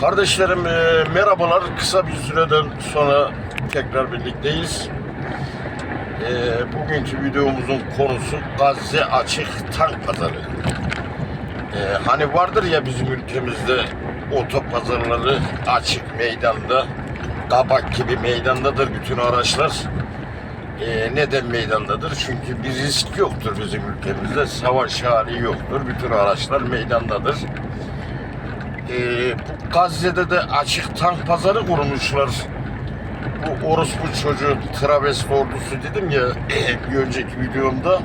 Kardeşlerim e, merhabalar. Kısa bir süreden sonra tekrar birlikteyiz. E, bugünkü videomuzun konusu Gazze açık tank pazarı. E, hani vardır ya bizim ülkemizde otopazarları açık meydanda, kabak gibi meydandadır bütün araçlar. E, neden meydandadır? Çünkü bir risk yoktur bizim ülkemizde. Savaş hali yoktur. Bütün araçlar meydandadır. Bu Gazze'de de açık tank pazarı kurmuşlar. Bu orospu çocuğu travesti ordusu dedim ya bir önceki videomda.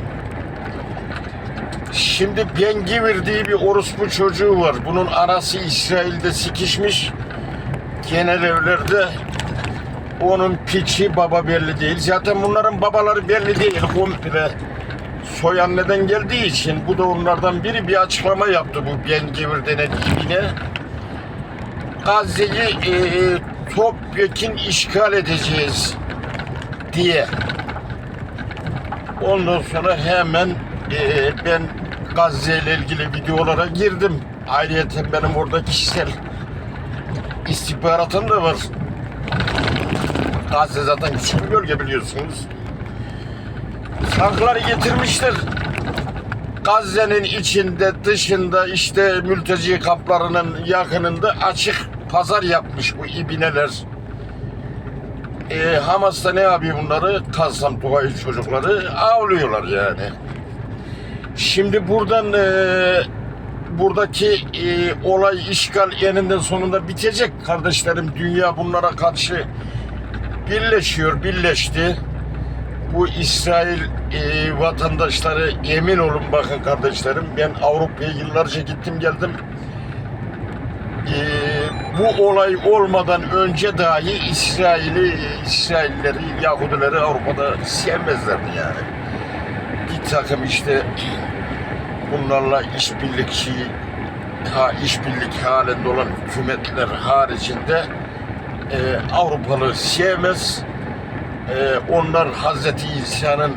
Şimdi Bengivir diye bir orospu çocuğu var. Bunun arası İsrail'de sikişmiş. Genel evlerde onun piçi baba belli değil. Zaten bunların babaları belli değil komple. Soyan neden geldiği için bu da onlardan biri bir açıklama yaptı bu Bengivir denen ibine. Gazze'yi e, topyekun işgal edeceğiz diye. Ondan sonra hemen e, ben Gazze ile ilgili videolara girdim. Ayrıca benim orada kişisel istihbaratım da var. Gazze zaten küçük bir bölge biliyorsunuz. Tankları getirmişler. Gazze'nin içinde, dışında, işte mülteci kamplarının yakınında açık pazar yapmış bu ibineler. Ee, Hamas da ne yapıyor bunları? Kasam Tugay çocukları avlıyorlar yani. Şimdi buradan e, buradaki e, olay işgal eninde sonunda bitecek kardeşlerim. Dünya bunlara karşı birleşiyor, birleşti bu İsrail e, vatandaşları emin olun bakın kardeşlerim ben Avrupa'ya yıllarca gittim geldim. E, bu olay olmadan önce dahi İsrail'i, İsrailleri, Yahudileri Avrupa'da sevmezlerdi yani. Bir takım işte bunlarla işbirlikçi ha, işbirlik halinde olan hükümetler haricinde e, Avrupalı sevmez ee, onlar Hazreti İsa'nın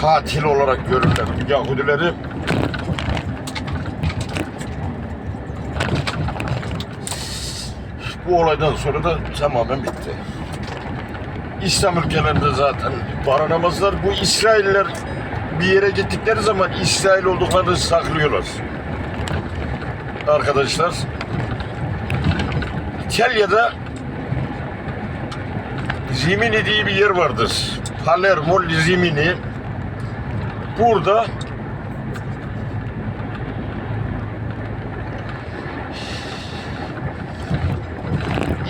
katil olarak görürler Yahudileri. Bu olaydan sonra da tamamen bitti. İslam ülkelerinde zaten barınamazlar. Bu İsrailler bir yere gittikleri zaman İsrail olduklarını saklıyorlar. Arkadaşlar İtalya'da Zimini diye bir yer vardır. Palermo Zimini. Burada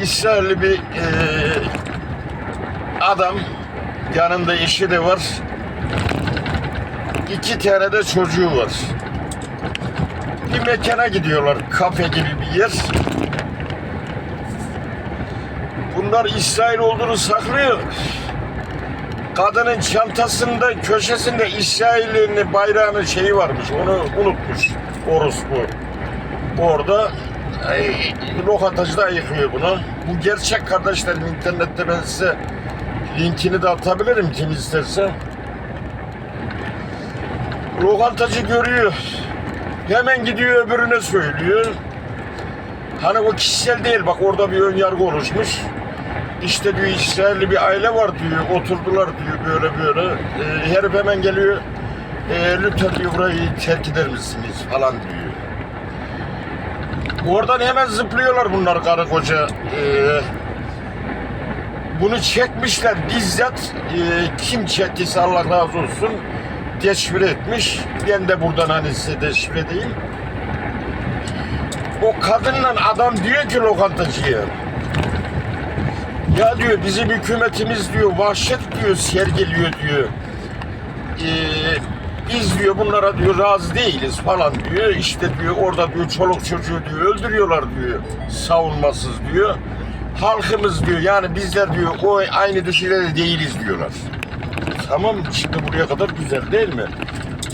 İsrailli bir e, adam yanında eşi de var. İki tane de çocuğu var. Bir mekana gidiyorlar. Kafe gibi bir yer. Bunlar İsrail olduğunu saklıyor. Kadının çantasında köşesinde İsrail'in bayrağının şeyi varmış. Onu unutmuş. Orospu. Orada ay, lokantacı da yıkıyor bunu. Bu gerçek kardeşlerim internette ben size linkini de atabilirim kim isterse. Lokantacı görüyor. Hemen gidiyor öbürüne söylüyor. Hani o kişisel değil bak orada bir ön yargı oluşmuş. İşte diyor İsrailli bir aile var diyor. Oturdular diyor böyle böyle. E, herif hemen geliyor. E, lütfen diyor burayı terk eder misiniz falan diyor. Oradan hemen zıplıyorlar bunlar karı koca. E, bunu çekmişler bizzat. E, kim çektiyse Allah razı olsun. Teşvir etmiş. Ben de buradan hani size teşvir edeyim. O kadınla adam diyor ki lokantacıya. Ya diyor bizim hükümetimiz diyor vahşet diyor sergiliyor diyor. Ee, biz diyor bunlara diyor razı değiliz falan diyor. İşte diyor orada diyor çoluk çocuğu diyor öldürüyorlar diyor. Savunmasız diyor. Halkımız diyor yani bizler diyor o aynı düşüncede değiliz diyorlar. Tamam şimdi buraya kadar güzel değil mi?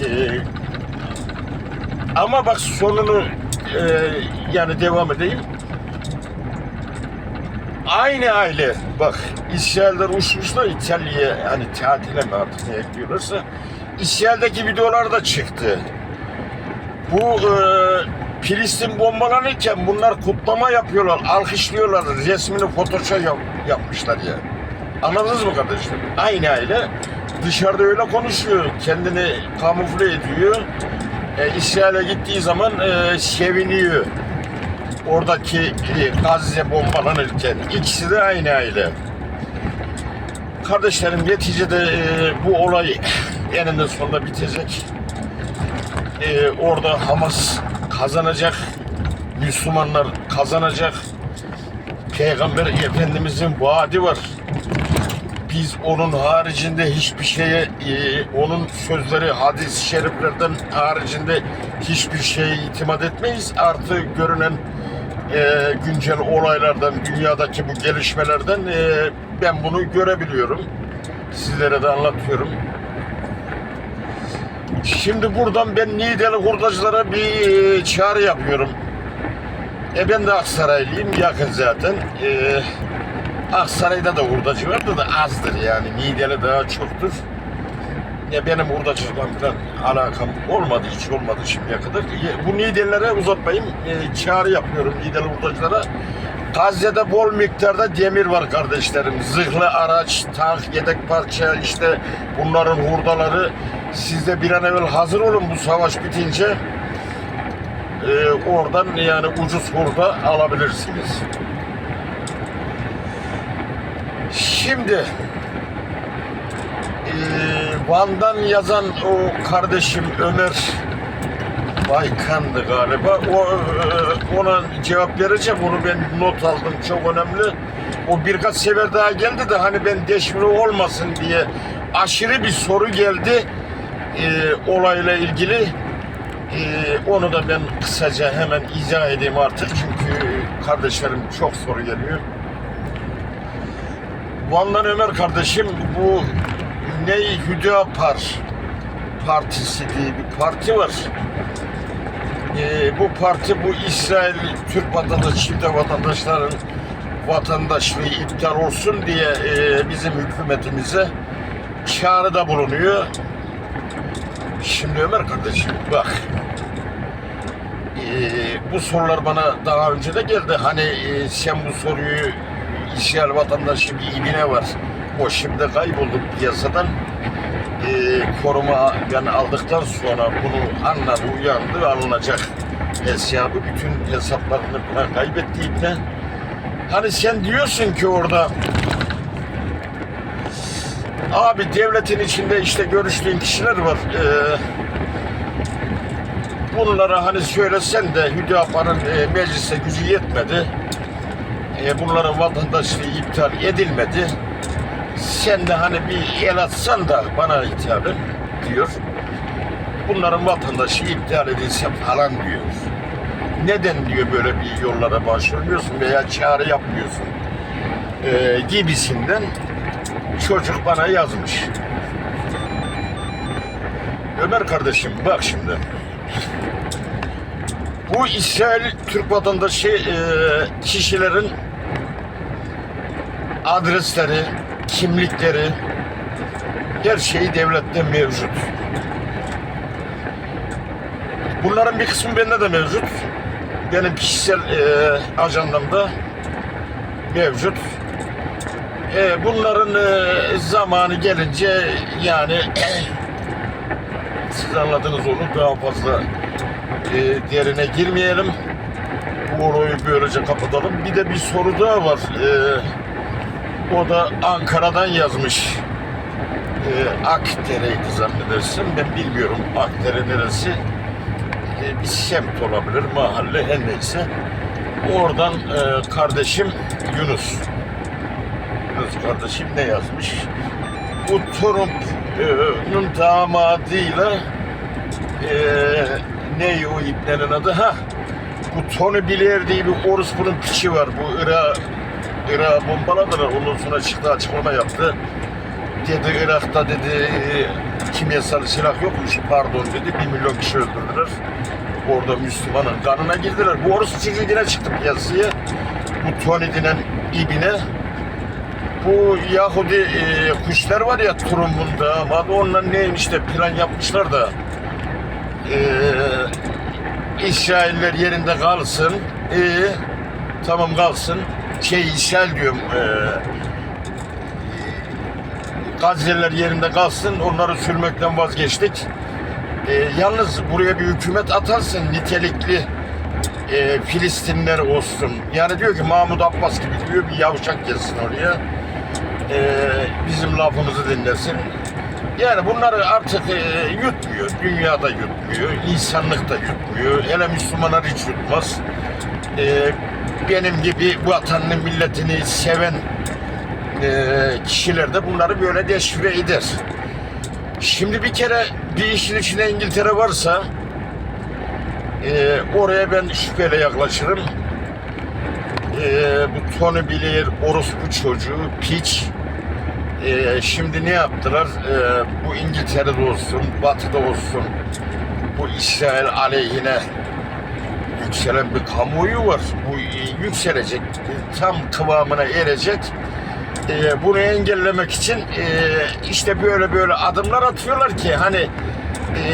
Ee, ama bak sonunu e, yani devam edeyim. Aynı aile bak İsrail'den uçmuşlar İtalya'ya yani tatile mi artık ne ekliyorlarsa İsrail'deki videolar da çıktı. Bu e, Filistin bombalanırken bunlar kutlama yapıyorlar, alkışlıyorlar, resmini Photoshop yap- yapmışlar ya. Anladınız mı kardeşim? Aynı aile dışarıda öyle konuşuyor, kendini kamufle ediyor. E, İsrail'e gittiği zaman e, seviniyor. Oradaki e, Gazze bombalanırken ikisi de aynı aile. Kardeşlerim neticede e, bu olay eninde sonunda bitecek. E, orada Hamas kazanacak, Müslümanlar kazanacak. Peygamber Efendimizin vaadi var. Biz onun haricinde hiçbir şeye, e, onun sözleri, hadis-i şeriflerden haricinde hiçbir şeye itimat etmeyiz. Artı görünen e, güncel olaylardan, dünyadaki bu gelişmelerden e, ben bunu görebiliyorum. Sizlere de anlatıyorum. Şimdi buradan ben Niğdeli hurdacılara bir e, çağrı yapıyorum. E ben de Aksaraylıyım, yakın zaten. E, Aksaray'da da hurdacı vardı da azdır yani. Niğdeli daha çoktur. Ya benim hurdacılıkla falan alakam olmadı, hiç olmadı şimdiye kadar. E, Bu Niğdelilere uzatmayayım, e, çağrı yapıyorum Niğdeli hurdacılara. Gazze'de bol miktarda demir var kardeşlerim. Zırhlı araç, tank, yedek parça işte bunların hurdaları. Siz de bir an evvel hazır olun bu savaş bitince. e, oradan yani ucuz hurda alabilirsiniz. Şimdi e, Van'dan yazan o kardeşim Ömer Baykan'dı galiba. O ona cevap vereceğim. Onu ben not aldım. Çok önemli. O birkaç sefer daha geldi de hani ben deşifre olmasın diye aşırı bir soru geldi e, olayla ilgili. E, onu da ben kısaca hemen izah edeyim artık. Çünkü kardeşlerim çok soru geliyor. Van'dan Ömer kardeşim bu ne Hüdapar Partisi diye bir parti var. Ee, bu parti bu İsrail Türk vatandaş, çifte vatandaşların vatandaşlığı iptal olsun diye e, bizim hükümetimize çağrıda bulunuyor. Şimdi Ömer kardeşim bak ee, bu sorular bana daha önce de geldi. Hani e, sen bu soruyu İsrail vatandaşı bir ibine var. O şimdi kayboldu piyasadan. Ee, koruma ben aldıktan sonra bunu anladı, uyandı, alınacak hesabı. Bütün hesaplarını falan kaybetti ibne. Hani sen diyorsun ki orada abi devletin içinde işte görüştüğün kişiler var. Ee, bunlara hani söylesen de Hüdapar'ın e, meclise gücü yetmedi. E, bunların vatandaşlığı iptal edilmedi. Sen de hani bir el atsan da bana hitaben diyor. Bunların vatandaşı iptal edilse falan diyor. Neden diyor böyle bir yollara başvurmuyorsun veya çağrı yapmıyorsun e, gibisinden çocuk bana yazmış. Ömer kardeşim bak şimdi. Bu İsrail Türk vatandaşı e, kişilerin adresleri, kimlikleri, her şeyi devlette mevcut. Bunların bir kısmı bende de mevcut. Benim kişisel e, ajandamda mevcut. E, bunların e, zamanı gelince yani siz anladınız onu daha fazla e, derine girmeyelim. Orayı böylece kapatalım. Bir de bir soru daha var. E, o da Ankara'dan yazmış. E, Akdere'ydi zannedersin. Ben bilmiyorum Akdere neresi. E, bir semt olabilir, mahalle her neyse. Oradan e, kardeşim Yunus. Yunus kardeşim ne yazmış? Bu Trump'un damadıyla e, ne o iplerin adı? Ha, bu Tony Blair diye bir orospunun piçi var. Bu Irak Irak bombaladılar. Ondan sonra çıktı açıklama yaptı. Dedi Irak'ta dedi kimyasal silah yokmuş pardon dedi. Bir milyon kişi öldürdüler. Orada Müslümanın kanına girdiler. Bu orospu çocuğu yine çıktı piyasaya. Bu Tony denen ibine bu Yahudi e, kuşlar var ya Trump'un damadı onlar neymiş de plan yapmışlar da e, İsrailler yerinde kalsın. İyi. Tamam kalsın. Şey İsrail diyorum. E, Gazze'liler yerinde kalsın. Onları sürmekten vazgeçtik. E, yalnız buraya bir hükümet atarsın nitelikli e, Filistinler olsun. Yani diyor ki Mahmut Abbas gibi diyor bir yavşak gelsin oraya. E, bizim lafımızı dinlesin. Yani bunları artık e, yutmuyor. Dünyada yutmuyor. insanlık da yutmuyor. Hele Müslümanlar hiç yutmaz. E, benim gibi vatanını milletini seven e, kişiler de bunları böyle deşifre eder. Şimdi bir kere bir işin içine İngiltere varsa e, oraya ben şüpheyle yaklaşırım. E, bu Tony Blair orospu çocuğu piç e, şimdi ne yaptılar? E, bu İngiltere'de olsun, Batı'da olsun bu İsrail aleyhine yükselen bir kamuoyu var. Bu yükselecek, tam kıvamına erecek. E, bunu engellemek için e, işte böyle böyle adımlar atıyorlar ki hani e,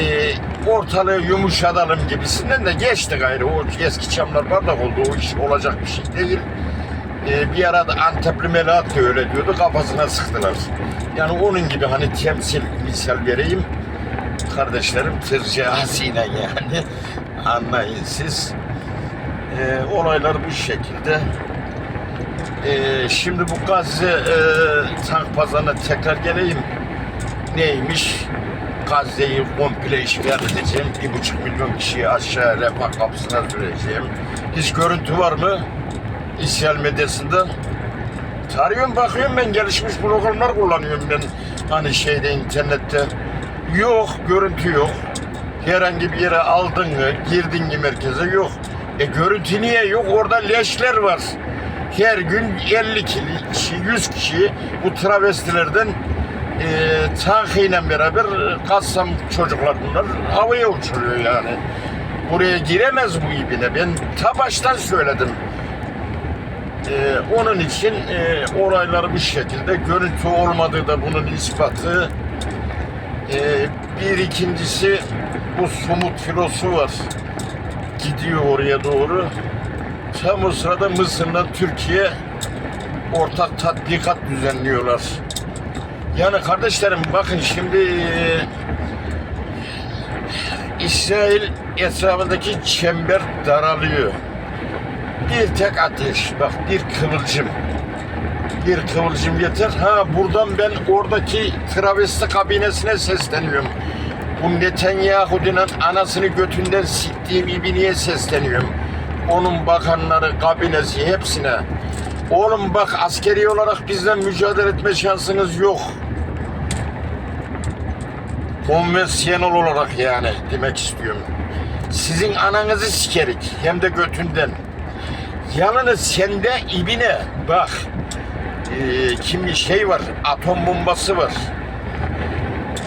ortalığı yumuşatalım gibisinden de geçti gayrı. O eski çamlar bardak oldu. O iş olacak bir şey değil. E, bir arada Antepli Melahat da öyle diyordu. Kafasına sıktılar. Yani onun gibi hani temsil misal vereyim. Kardeşlerim tırcağızıyla yani. Anlayın siz. E, olaylar bu şekilde. E, şimdi bu Gazze e, tank pazarına tekrar geleyim. Neymiş? Gazze'yi komple işgal edeceğim. Bir buçuk milyon kişiyi aşağı refah kapısına süreceğim. Hiç görüntü var mı? İsrail medyasında. Tarıyorum bakıyorum ben gelişmiş programlar kullanıyorum ben. Hani şeyde internette. Yok görüntü yok. Herhangi bir yere aldın mı girdin mi merkeze yok. E görüntü niye yok? Orada leşler var. Her gün 50 kişi, 100 kişi bu travestilerden e, tankıyla beraber e, Kassam çocuklar bunlar havaya uçuruyor yani. Buraya giremez bu ibine. Ben ta baştan söyledim. Ee, onun için e, olaylar bu şekilde. Görüntü olmadığı da bunun ispatı. Ee, bir ikincisi bu somut filosu var. Gidiyor oraya doğru. Tam o sırada Mısır'la Türkiye ortak tatbikat düzenliyorlar. Yani kardeşlerim bakın şimdi İsrail etrafındaki çember daralıyor bir tek ateş, bak bir kıvılcım. Bir kıvılcım yeter. Ha buradan ben oradaki travesti kabinesine sesleniyorum. Bu Netanyahu denen anasını götünden siktiğim ibiniye sesleniyorum. Onun bakanları, kabinesi hepsine. Oğlum bak askeri olarak bizden mücadele etme şansınız yok. Konvansiyonel olarak yani demek istiyorum. Sizin ananızı sikerik hem de götünden. Yalnız sende ibine bak e, kimi şey var atom bombası var.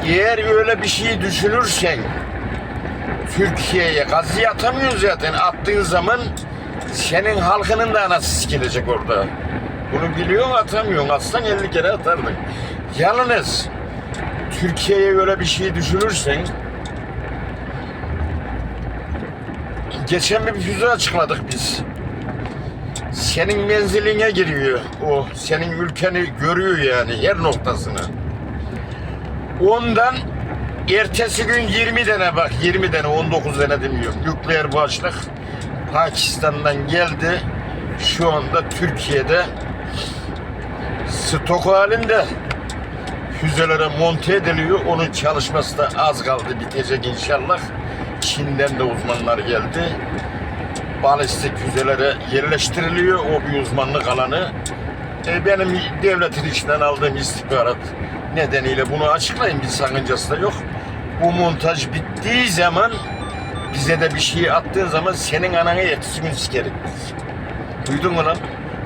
Eğer öyle bir şey düşünürsen Türkiye'ye gazı atamıyorsun zaten attığın zaman senin halkının da anası sikilecek orada. Bunu biliyorsun atamıyorsun. Atsan 50 kere atardın. Yalnız Türkiye'ye öyle bir şey düşünürsen geçen bir füze açıkladık biz senin menziline giriyor. O senin ülkeni görüyor yani her noktasını. Ondan ertesi gün 20 tane bak 20 tane 19 tane demiyorum. Nükleer başlık Pakistan'dan geldi. Şu anda Türkiye'de stok halinde füzelere monte ediliyor. Onun çalışması da az kaldı bitecek inşallah. Çin'den de uzmanlar geldi balistik füzelere yerleştiriliyor. O bir uzmanlık alanı. E, benim devletin içinden aldığım istihbarat nedeniyle bunu açıklayın. Bir sakıncası da yok. Bu montaj bittiği zaman bize de bir şey attığın zaman senin ananı sikerik biz. Duydun mu lan?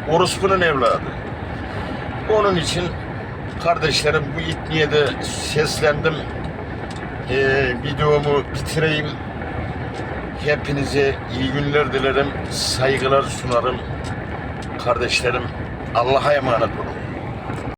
Orospu'nun evladı. Onun için kardeşlerim bu itniye de seslendim. Ee, videomu bitireyim. Hepinize iyi günler dilerim. Saygılar sunarım. Kardeşlerim Allah'a emanet olun.